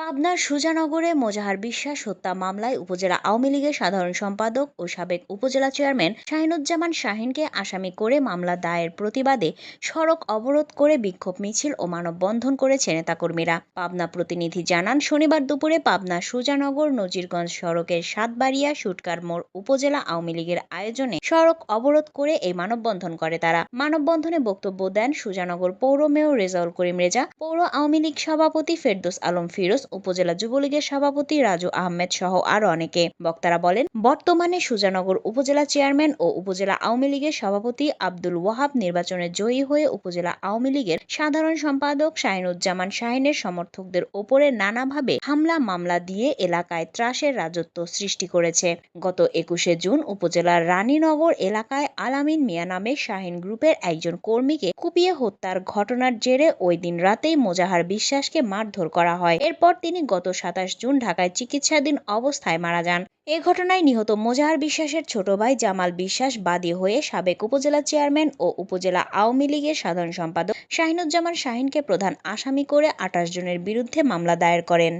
পাবনার সুজানগরে মোজাহার বিশ্বাস হত্যা মামলায় উপজেলা আওয়ামী লীগের সাধারণ সম্পাদক ও সাবেক উপজেলা চেয়ারম্যান শাহিনুজ্জামান শাহিনকে আসামি করে মামলা দায়ের প্রতিবাদে সড়ক অবরোধ করে বিক্ষোভ মিছিল ও মানববন্ধন করেছে নেতাকর্মীরা। পাবনা প্রতিনিধি জানান, শনিবার দুপুরে পাবনা সুজানগর নজিরগঞ্জ সড়কের সাতবাড়িয়া সুটকার মোড় উপজেলা আওয়ামী লীগের আয়োজনে সড়ক অবরোধ করে এই মানববন্ধন করে তারা। মানববন্ধনে বক্তব্য দেন সুজানগর পৌর মেয়র রেজাউল করিম রেজা, পৌর আওয়ামী লীগ সভাপতি ফেরদৌস আলম ফিরোজ উপজেলা যুবলীগের সভাপতি রাজু আহমেদ সহ আরও অনেকে। বক্তারা বলেন, বর্তমানে সুজানগর উপজেলা চেয়ারম্যান ও উপজেলা আওয়ামী লীগের সভাপতি আব্দুল ওয়াহাব নির্বাচনে জয়ী হয়ে উপজেলা আওয়ামী লীগের সাধারণ সম্পাদক শাহিনুজ্জামান শাহিনের সমর্থকদের ওপরে নানাভাবে হামলা, মামলা দিয়ে এলাকায় ত্রাসের রাজত্ব সৃষ্টি করেছে। গত একুশে জুন উপজেলার রানীনগর এলাকায় আলামিন মিয়া নামে শাহিন গ্রুপের একজন কর্মীকে কুপিয়ে হত্যার ঘটনার জেরে ওই দিন রাতেই মোজাহার বিশ্বাসকে মারধর করা হয়। এরপর তিনি গত সাতাশ জুন ঢাকায় চিকিৎসাধীন অবস্থায় মারা যান। এ ঘটনায় নিহত মোজাহার বিশ্বাসের ছোট ভাই জামাল বিশ্বাস বাদী হয়ে সাবেক উপজেলা চেয়ারম্যান ও উপজেলা আওয়ামী লীগের সাধারণ সম্পাদক শাহিনুজ্জামান শাহিনকে প্রধান আসামি করে আঠাশ জনের বিরুদ্ধে মামলা দায়ের করেন।